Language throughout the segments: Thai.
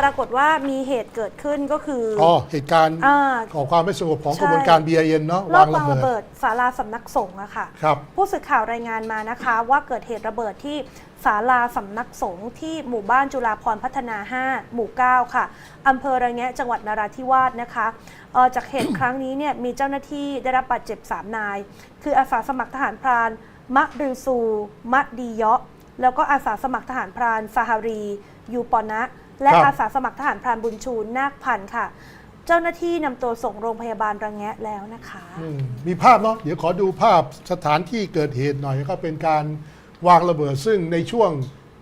ปรากฏว่ามีเหตุเกิดขึ้นก็คือออ๋อเหตุการณ์อ่า ก่อความไม่สงบของใช่ กระบวนการ BIN เนาะรอวาบงวางระระเบิเบิดดศาลาสำนักสงฆ์อะค่ะ ครับ ผู้สื่อข่าวรายงานมานะคะ ว่าเกิดเหตุระเบิดที่ศาลาสำนักสงฆ์ที่หมู่บ้านจุฬาพรณ์พัฒนา 5 หมู่ 9 ค่ะอำเภอระแงะจังหวัดนราธิวาสนะคะเอ่อจากเหตุ ครั้งนี้เนี่ยมีเจ้าหน้าที่ได้รับบาดเจ็บ 3 นาย คืออาสาสมัครทหารพราน มะริซู มะดีเยาะ แล้วก็อาสาสมัครทหารพรานฟาฮารี ยูปอนะ และครับอาสาสมัครทหารพรานบุญชูนาคพันธ์ค่ะ เจ้าหน้าที่นำตัวส่งโรงพยาบาลระแงะแล้วนะคะ อืมมีภาพเนาะเดี๋ยวขอดูภาพสถานที่เกิดเหตุหน่อยก็เป็นการวางระเบิดซึ่งในช่วง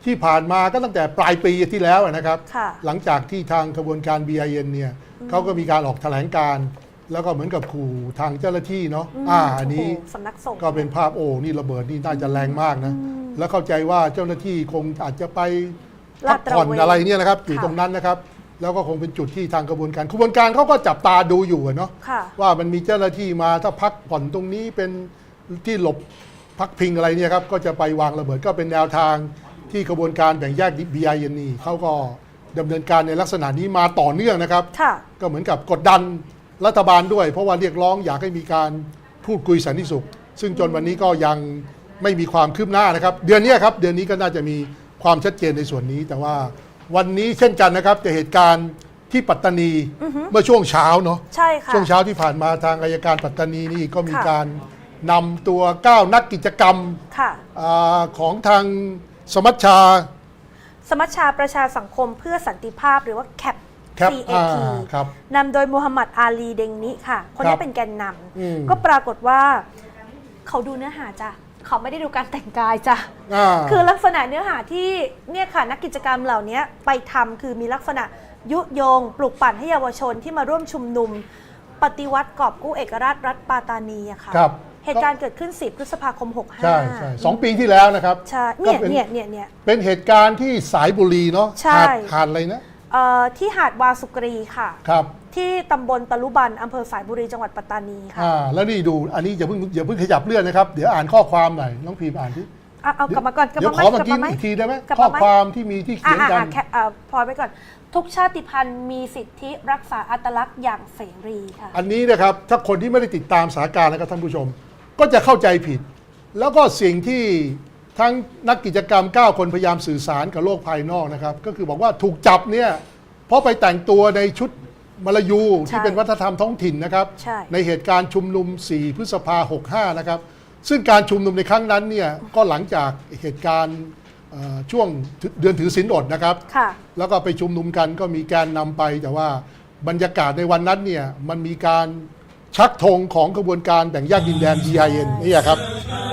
ที่ผ่านมาก็ตั้งแต่ปลายปีที่แล้วนะครับ ค่ะ หลังจากที่ทางกระบวนการ BIN เนี่ยเขาก็มีการออกแถลงการณ์แล้วก็เหมือนกับขู่ทางเจ้าหน้าที่เนาะอ่าอันนี้ โโหสำนักสงฆ์ ก็เป็นภาพโอ้นี่ระเบิดนี่น่าจะแรงมากนะ แล้วเข้าใจว่าเจ้าหน้าที่คงอาจจะไป พัลากดตระผ่อนเวนอะไรเนี่ยนะครับอยู่ค่ะตรงนั้นนะครับ แล้วก็คงเป็นจุดที่ทางกระบวนการกระบวนการเขาก็จับตาดูอยู่อะเนาะค่ะว่ามันมีเจ้าหน้าที่มาถ้าพักผ่อนตรงนี้เป็นที่หลบพักพิงอะไรเนี่ยครับก็จะไปวางระเบิดก็เป็นแนวทางที่กระบวนการแบ่งแยก BIN นี่เขาก็ดำเนินการในลักษณะนี้มาต่อเนื่องนะครับค่ะก็เหมือนกับกดดันรัฐบาลด้วย เพราะว่าเรียกร้องอยากให้มีการพูดคุยสันติสุข ซึ่งจนวันนี้ก็ยังไม่มีความคืบหน้านะครับ เดือนนี้ครับเดือนนี้ก็น่าจะมี ความชัดเจนในส่วนนี้แต่ว่าวันนี้เช่นกันนะครับจะเหตุการณ์ที่ปัตตานีเมื่อช่วงเช้าเนาะใช่ค่ะ ช่วงเช้าที่ผ่านมาทางอายการปัตตานีนี่ก็มีค่ะ การนำตัว9นักกิจกรรมค่ะ อาของทางสมัชชา สมัชชาประชาสังคมเพื่อสันติภาพหรือว่าแคปครับ CAP อ่าครับนำโดยมูฮัมหมัดอาลีเดงนิค่ะ คนครันี้บเป็นแกนนอืมำก็ปรากฏว่าเขาดูเนื้อหาจ้ะ เขาไม่ได้ดูการแต่งกายจ้ะ อ่า คือลักษณะเนื้อหาที่เนี่ยค่ะนักกิจกรรมเหล่านี้ไปทำคือมีลักษณะยุยง ปลุกปั่นให้เยาวชนที่มาร่วมชุมนุม ปฏิวัติกอบกู้เอกราชรัฐปาตานีอะค่ะ ครับ เหตุการณ์เกิดขึ้น 10 พฤษภาคม 65ใช่ใช่สองปีที่แล้วนะครับใช่ก็เนี่ยเป็นเนี่ยเนี่ยเนี่ย เป็นเหตุการณ์ที่สายบุรีเนาะใช่ หาดหาดอะไรนะ เอ่อที่หาดวาสุกรีค่ะ ครับที่ตำบลตะลุบันอำเภอสายบุรีจังหวัดปัตตานีค่ะอ่าแล้วนี่ดูอันนี้อย่าเพิ่งอย่าเพิ่งขยับเลื่อนนะครับ เดี๋ยวอ่านข้อความหน่อยน้องพีมอ่านที่อะเอากลับมาก่อนกลับเดี๋ยวมาขไหมอเมื่อกลับกี้มาไหม อีกทีได้ไหมกลับข้อมาไหม ความที่มีที่อะเขียนอะกัน อะแค่เอ่อพอไปก่อน ทุกชาติพันธุ์มีสิทธิรักษาอัตลักษณ์อย่างเสรีค่ะ อันนี้นะครับถ้าคนที่ไม่ได้ติดตามสถานการณ์นะครับท่านผู้ชม ก็จะเข้าใจผิด แล้วก็สิ่งที่ ทั้งนักกิจกรรม 9 คนพยายามสื่อสารกับโลกภายนอกนะครับ ก็คือบอกว่าถูกจับเนี่ยเพราะไปแต่งตัวในชุดมลายูใช่ที่เป็นวัฒนธรรมท้องถิ่นนะครับใช่ เหตุการณ์ชุมนุม 4 พฤษภา 65 นะครับ ซึ่งการชุมนุมในครั้งนั้นเนี่ยก็หลังจากเหตุการณ์เอ่อช่วงเดือนถือศีลอดนะครับ ค่ะ แล้วก็ไปชุมนุมกันก็มีการนำไป แต่ว่าบรรยากาศในวันนั้นเนี่ยมันมีการชักธงของกระบวนการแบ่งแยกดินแดน GIN นี่ครับ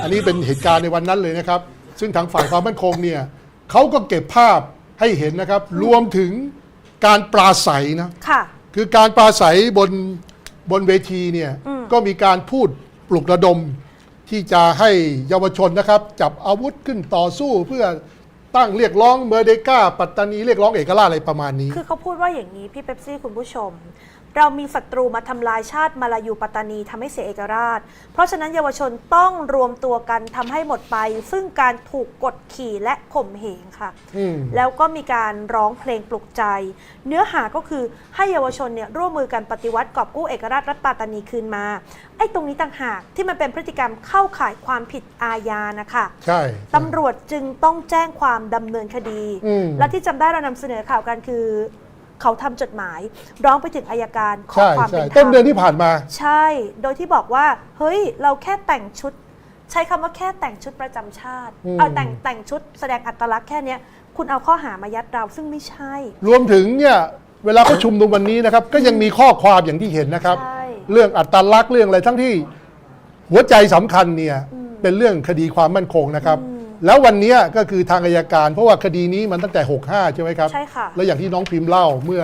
อันนี้เป็นเหตุการณ์ในวันนั้นเลยนะครับ ซึ่งทางฝ่ายความมั่นคงเนี่ยเขาก็เก็บภาพให้เห็นนะครับ รวมถึงการปราศัยนะค่ะ คือการปราศัยบนบนเวทีเนี่ยก็มีการพูดปลุกระดม ที่จะให้เยาวชนนะครับ จับอาวุธขึ้นต่อสู้เพื่อตั้งเรียกร้องเมอร์เดกาปัตตานีเรียกร้องเอกราชอะไรประมาณนี้ คือเขาพูดว่าอย่างนี้พี่เป๊ปซี่คุณผู้ชม เรามีศัตรูมาทำลายชาติมาลายูปัตตานีทำให้เสียเอกราช เพราะฉะนั้นเยาวชนต้องรวมตัวกันทำให้หมดไป ซึ่งการถูกกดขี่และข่มเหงค่ะอืมแล้วก็มีการร้องเพลงปลุกใจ เนื้อหาก็คือให้เยาวชนเนี่ยร่วมมือกันปฏิวัติกอบกู้เอกราชรัฐปาตานีคืนมา ไอ้ตรงนี้ต่างหากที่มันเป็นพฤติกรรมเข้าข่ายความผิดอาญานะคะใช่ตำรวจจึงต้องแจ้งความดำเนินคดีอืมและที่จำได้เรานำเสนอข่าวกันคือ เขาทำจดหมาย ร้องไปถึงอายการขอใช่ความใช่เป็นธรต้รนมเดือนที่ผ่านมา ใช่ โดยที่บอกว่า เฮ้ย เราแค่แต่งชุด ใช้คำว่าแค่แต่งชุดประจำชาติ อืม เอาแต่งแต่งชุดแสดงอัตลักษณ์แค่เนี้ย คุณเอาข้อหามายัดเราซึ่งไม่ใช่ รวมถึงเนี่ยเวลาเขาชุมนุมวันนี้นะครับ ก็ยังมีข้อความอย่างที่เห็นนะครับ ใช่ เรื่องอัตลักษณ์เรื่องอะไรทั้งที่หัวใจสำคัญเนี่ยเป็นเรื่องคดีความมั่นคงนะครับ แล้ววันเนี้ยก็คือทางอายการ เพราะว่าคดีนี้มันตั้งแต่ 65 ใช่ไหมครับ ใช่ค่ะ แล้วอย่างที่น้องพิมพ์เล่าเมื่อ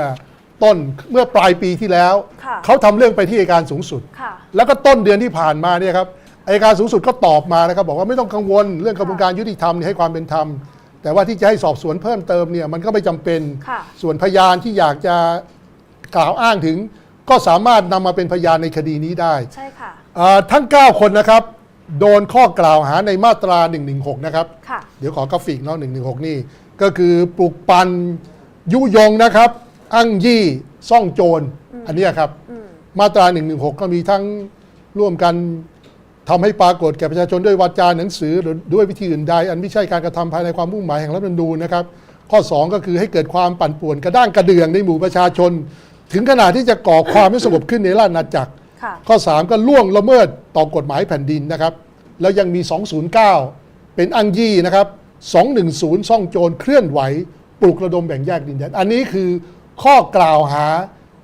ต้นเมื่อปลายปีที่แล้ว ค่ะเขาทำเรื่องไปที่อัยการสูงสุด ค่ะ แล้วก็ต้นเดือนที่ผ่านมาเนี่ยครับอัยการสูงสุดก็ตอบมานะครับ บอกว่าไม่ต้องกังวลเรื่องกระบวนการยุติธรรมเนี่ยให้ความเป็นธรรม แต่ว่าที่จะให้สอบสวนเพิ่มเติมเนี่ยมันก็ไม่จำเป็น ค่ะ ส่วนพยานที่อยากจะกล่าวอ้างถึง ก็สามารถนำมาเป็นพยานในคดีนี้ได้ ใช่ค่ะอ่าทั้ง 9 คนนะครับ โดนข้อกล่าวหาในมาตรา 116 นะครับ ค่ะ เดี๋ยวขอกราฟิกเนาะ116 นี่ ก็คือปลุกปั่นยุยงนะครับ อ้างยี่ซ่องโจร อันเนี้ยครับ อืม มาตรา1นึก็มีทั้งร่วมกันทำให้ปรากฏแก่ประชาชนด้วยวาจาหนังสือหรือด้วยวิธีอื่นใด อันไม่ใช่การกระทำภายในความมุ่งหมายแห่งรัฐธรรมนูญนะครับ ข้อ 2 ก็คือให้เกิดความปั่นป่วนกระด้างกระเดืองในหมู่ประชาชน ถึงขนาดที่จะก่อความไม่สงบขึ้นในราชอาณาจักรค่ะ ข้อ 3 ก็ล่วงละเมิดต่อกฎหมายแผ่นดินนะครับ แล้วยังมี 209 เป็นอังยี่นะครับ 210 ซ่องโจรเคลื่อนไหว ปลุกระดมแบ่งแยกดินแดน อันนี้คือข้อกล่าวหา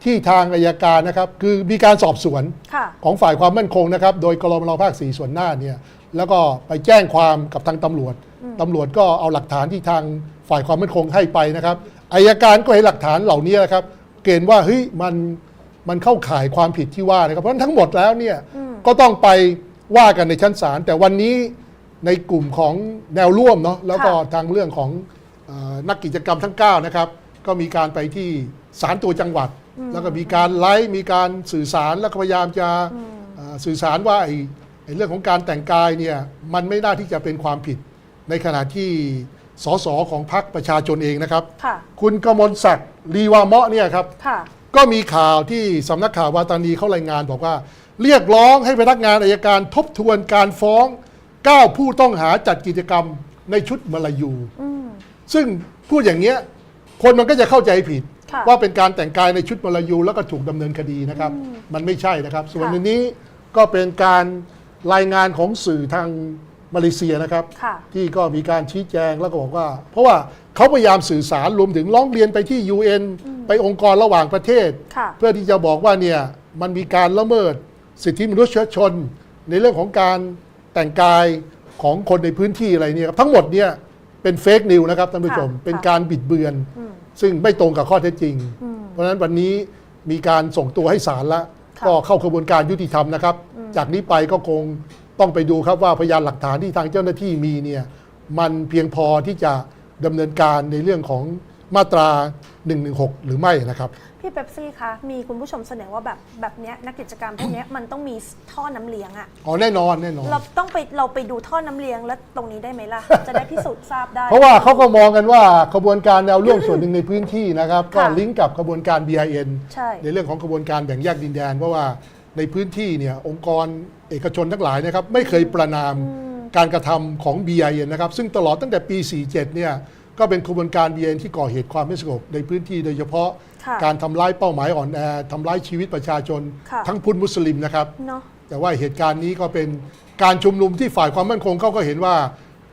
ที่ทางอายการนะครับ คือมีการสอบสวนค่ะของฝ่ายความมั่นคงนะครับ โดยกรมนภาคสี่ส่วนหน้าเนี่ยแล้วก็ไปแจ้งความกับทางตำรวจตำรวจก็เอาหลักฐานที่ทางฝ่ายความมั่นคงให้ไปนะครับอายการก็เห็นหลักฐานเหล่านี้นะครับ เกณฑ์ว่าเฮ้ยมัน มันเข้าข่ายความผิดที่ว่านะครับเพราะฉะนั้นทั้งหมดแล้วเนี่ยก็ต้องไปว่ากันในชั้นศาลแต่วันนี้ในกลุ่มของแนวร่วมเนาะแล้วก็ค่ะทางเรื่องของเออนักกิจกรรมทั้ง 9 นะครับ ก็มีการไปที่ศาลตัวจังหวัด แล้วก็มีการไลฟ์มีการสื่อสารแล้วก็พยายามจะเอ่อสื่อสารว่าไอ้ไอ้เรื่องของการแต่งกายเนี่ยมันไม่น่าที่จะเป็นความผิด ในขณะที่สสของพรรคประชาชนเองนะครับ ค่ะ คุณกมลศักดิ์ลีวาเมาะเนี่ยครับ ค่ะ ก็มีข่าวที่สำนักข่าววาตานีเขารายงานบอกว่า เรียกร้องให้พนักงานอายการทบทวนการฟ้อง 9 ผู้ต้องหาจัดกิจกรรมในชุดมลายูอืมซึ่งพูดอย่างเงี้ยคนมันก็จะเข้าใจผิด ค่ะว่าเป็นการแต่งกายในชุดมลายูแล้วก็ถูกดำเนินคดีนะครับ มันไม่ใช่นะครับ ส่วนค่ะ อันนี้ก็เป็นการรายงานของสื่อทาง มาเลเซียนะครับ ค่ะ ที่ก็มีการชี้แจงแล้วก็บอกว่า เพราะว่าเขาพยายามสื่อสารรวมถึงร้องเรียนไปที่ UN ไปองค์กรระหว่างประเทศ ค่ะ เพื่อที่จะบอกว่าเนี่ยมันมีการละเมิดสิทธิมนุษยชน ในเรื่องของการแต่งกายของคนในพื้นที่อะไรเนี่ยครับทั้งหมดเนี่ยเป็นเฟกนิวนะครับท่านผู้ชม ค่ะเป็นการบิดเบือน อืมซึ่งไม่ตรงกับข้อเท็จจริง อืมเพราะฉะนั้นวันนี้มีการส่งตัวให้ศาลแล้วค่ะ ก็เข้ากระบวนการยุติธรรมนะครับ จากนี้ไปก็คง ต้องไปดูครับว่าพยานหลักฐานที่ทางเจ้าหน้าที่มีเนี่ยมันเพียงพอที่จะดำเนินการในเรื่องของมาตรา 116 หรือไม่นะครับ พี่เป๊ปซี่คะ มีคุณผู้ชมเสนอว่าแบบแบบเนี้ยนักกิจกรรมพวกเนี้ยมันต้องมีท่อน้ำเลี้ยงอะอ๋อแน่นอนแน่นอน เราต้องไปเราไปดูท่อน้ำเลี้ยงแล้วตรงนี้ได้ไหมล่ะ จะได้พิสูจน์ทราบได้ เพราะว่าเขาก็มองกันว่าขบวนการแนวร่วมส่วนหนึ่งในพื้นที่นะครับ ก็ค่ะลิงก์กับขบวนการ BIN ใช่ ในเรื่องของขบวนการแบ่งแยกดินแดน เพราะว่า ในพื้นที่เนี่ยองค์กรเอกชนทั้งหลายนะครับไม่เคยประนามการกระทำของ BIN นะครับซึ่งตลอดตั้งแต่ปี 47 เนี่ยก็เป็นขบวนการ BIN ที่ก่อเหตุความไม่สงบในพื้นที่โดยเฉพาะค่ะการทำร้ายเป้าหมายอ่อนแอทำร้ายชีวิตประชาชนค่ะทั้งพุทธมุสลิมนะครับเนาะแต่ว่าเหตุการณ์นี้ก็เป็นการชุมนุมที่ฝ่ายความมั่นคงเขาก็เห็นว่า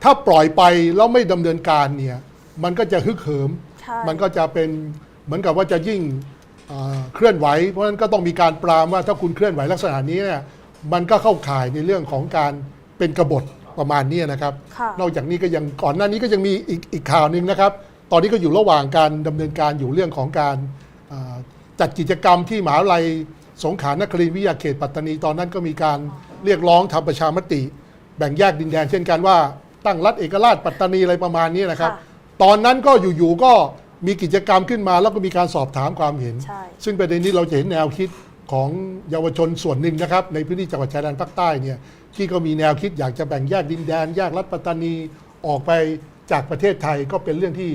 ถ้าปล่อยไปแล้วไม่ดำเนินการเนี่ยมันก็จะฮึกเหิมใช่มันก็จะเป็นเหมือนกับว่าจะยิ่ง เอ่อเคลื่อนไหว เพราะฉะนั้นก็ต้องมีการปรามว่าถ้าคุณเคลื่อนไหวลักษณะนี้เนี่ยมันก็เข้าข่ายในเรื่องของการเป็นกบฏประมาณนี้นะครับค่ะนอกจากนี้ก็ยังก่อนหน้านี้ก็ยังมีอีกอีกข่าวหนึ่งนะครับ ตอนนี้ก็อยู่ระหว่างการดำเนินการอยู่เรื่องของการเอ่อจัดกิจกรรมที่มหาวิทยาลัยสงขลานครินทร์วิทยาเขตปัตตานีตอนนั้นก็มีการเรียกร้องทำประชามติ แบ่งแยกดินแดน เช่นกันว่าตั้งรัฐเอกราชปัตตานีอะไรประมาณนี้นะครับค่ะตอนนั้นก็อยู่ๆก็ มีกิจกรรมขึ้นมาแล้วก็มีการสอบถามความเห็น ใช่ ซึ่งประเด็นนี้เราจะเห็นแนวคิดของเยาวชนส่วนหนึ่งนะครับ ในพื้นที่จังหวัดชายแดนภาคใต้เนี่ยที่ก็มีแนวคิดอยากจะแบ่งแยกดินแดน แยกรัฐปัตตานีออกไปจากประเทศไทยก็เป็นเรื่องที่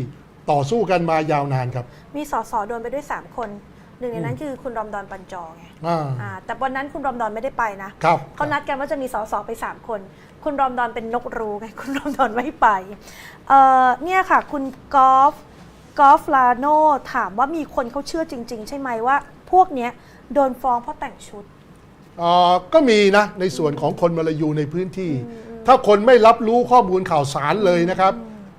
ต่อสู้กันมายาวนานครับ มีสสโดนไปด้วย 3 คนหนึ่งในนั้นคือคุณรอมดอนปันจอไงอ่าอ่าแต่วันนั้นคุณรอมดอนไม่ได้ไปนะครับ เขานัดกันว่าจะมีสสไป 3 คน คุณรอมดอนเป็นนกรู้ไง คุณรอมดอนไม่ไปเอ่อเนี่ยค่ะ คุณกอล์ฟ กอล์ฟลาโนถามว่ามีคนเขาเชื่อจริง ๆ ใช่ไหมว่า พวกเนี้ยโดนฟ้องเพราะแต่งชุด เอ่อก็มีนะ ในส่วนของคนมาลายูในพื้นที่ ถ้าคนไม่รับรู้ข้อมูลข่าวสารเลยนะครับ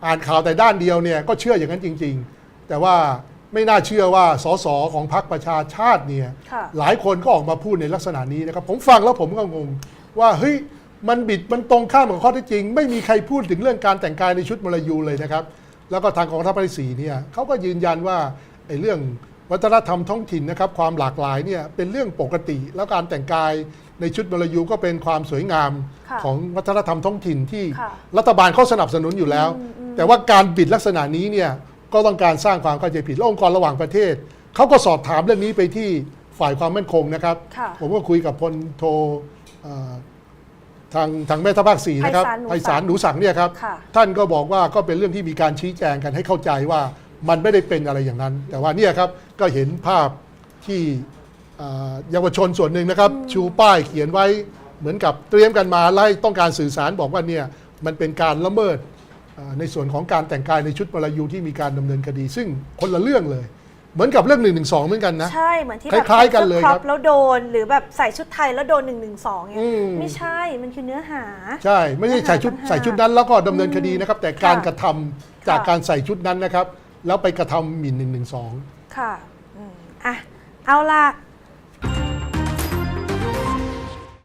อ่านข่าวแต่ด้านเดียวเนี่ยก็เชื่ออย่างนั้นจริง ๆ แต่ว่าไม่น่าเชื่อว่าสสของพรรคประชาชาติเนี่ยค่ะ หลายคนก็ออกมาพูดในลักษณะนี้นะครับ ผมฟังแล้วผมก็งง ว่าเฮ้ยมันบิดมันตรงข้ามกับข้อเท็จจริง ไม่มีใครพูดถึงเรื่องการแต่งกายในชุดมาลายูเลยนะครับ แล้วก็ทางกองทัพภาคที่สี่เนี่ยเขาก็ยืนยันว่าไอ้เรื่องวัฒนธรรมท้องถิ่นนะครับความหลากหลายเนี่ยเป็นเรื่องปกติ แล้วการแต่งกายในชุดมาลายูก็เป็นความสวยงามค่ะของวัฒนธรรมท้องถิ่นที่ค่ะรัฐบาลเขาสนับสนุนอยู่แล้ว แต่ว่าการบิดลักษณะนี้เนี่ยก็ต้องการสร้างความเข้าใจผิดและองค์กรระหว่างประเทศเขาก็สอบถามเรื่องนี้ไปที่ฝ่ายความมั่นคงนะครับค่ะผมก็คุยกับพลโทเอ่อ ทางทางแม่ทัพภาคสี่นะครับไพไพศาศาลลหหนูนูสัสังงเนี่ยครับค่ะท่านก็บอกว่าก็เป็นเรื่องที่มีการชี้แจงกันให้เข้าใจว่ามันไม่ได้เป็นอะไรอย่างนั้น แต่ว่าเนี่ยครับก็เห็นภาพที่เอ่อเยาวชนส่วนหนึ่งนะครับ ชูป้ายเขียนไว้เหมือนกับเตรียมกันมาไล่ต้องการสื่อสารบอกว่าเนี่ยมันเป็นการละเมิดเอ่อในส่วนของการแต่งกายในชุดมลายูที่มีการดำเนินคดี ซึ่งคนละเรื่องเลย เหมือนกับเรื่อง1นึเหมือนกันนะ ใช่เหมือนที่แบบคล้ายๆกันเลยใส่ครัสื้อบครอปแล้วโดนหรือแบบใส่ชุดไทยแล้วโดน1นึเนี่ยอืม ไม่ใช่มันคือเนื้อหา ใช่ ไม่ใช่ใส่ชุดปัญหาใส่ชุดนั้นแล้วก็ดำเนินคดีนะครับ แต่การค่ะกระทำจากค่ะ การใส่ชุดนั้นนะครับ แล้วไปกระทำหมิ่น1นึ ค่ะอืมอะเอาละ